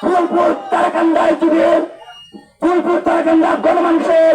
ফুলপুর তারাকান্দায় যদি ফুলপুর তারাকান্দা গণমানুষের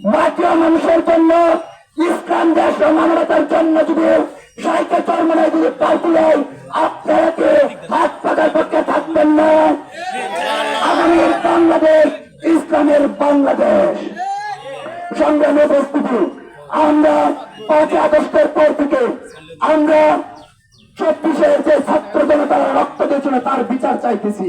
মাটিয়া মানুষের জন্য, ইসলাম দেশ ও মানবতার জন্য যদি সাহিত্য চরমনায় যদি পাল তুলেন আপনারা কি হাত পাকার পক্ষে থাকবেন না? আগামীর বাংলাদেশ, ইসলামের বাংলাদেশ। সংগ্রামে উপস্থিতি। আমরা পাঁচ আগস্টের পর থেকে আমরা চব্বিশের যে ছাত্র জনতারা রক্ত দিয়েছিল তার বিচার চাইতেছি।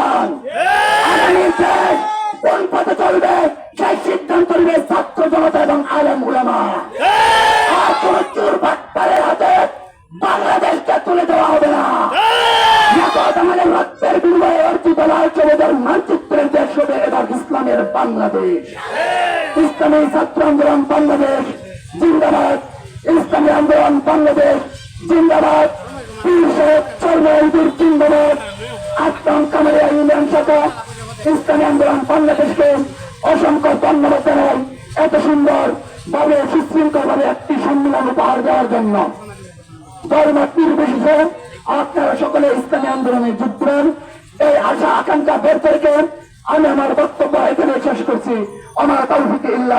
চলবে সেই সিদ্ধান্ত নেবে ছাত্র জনতা এবং আলম উলামা। হাতে বাংলাদেশকে তুলে দেওয়া হবে না। নগদ আমাদের রক্তের বিনিময়ে অর্জিত লাল সবুজের মানচিত্রের দেশ হবে এবার ইসলামের বাংলাদেশ। ইসলামী ছাত্র আন্দোলন বাংলাদেশ জিন্দাবাদ। ইসলামী আন্দোলন বাংলাদেশ জিন্দাবাদ। পীর শেখ চর্মা জিন্দাবাদ। আটকাম কামারিয়া ইউনিয়ন শাখা ইসলামী আন্দোলন বাংলাদেশকে অসংখ্য ধন্যবাদ জানাই এত সুন্দর ভাবে সুশৃঙ্খল ভাবে একটি সম্মেলন উপহার দেওয়ার জন্য। ধর্মাত নির্বিশেষে আপনারা সকলে ইসলামী আন্দোলনে যোগ দেন। এই আশা, আকাঙ্ক্ষা বের থেকে আমি আমার বক্তব্য এখানে শেষ করছি। আমার কাল ইল্লা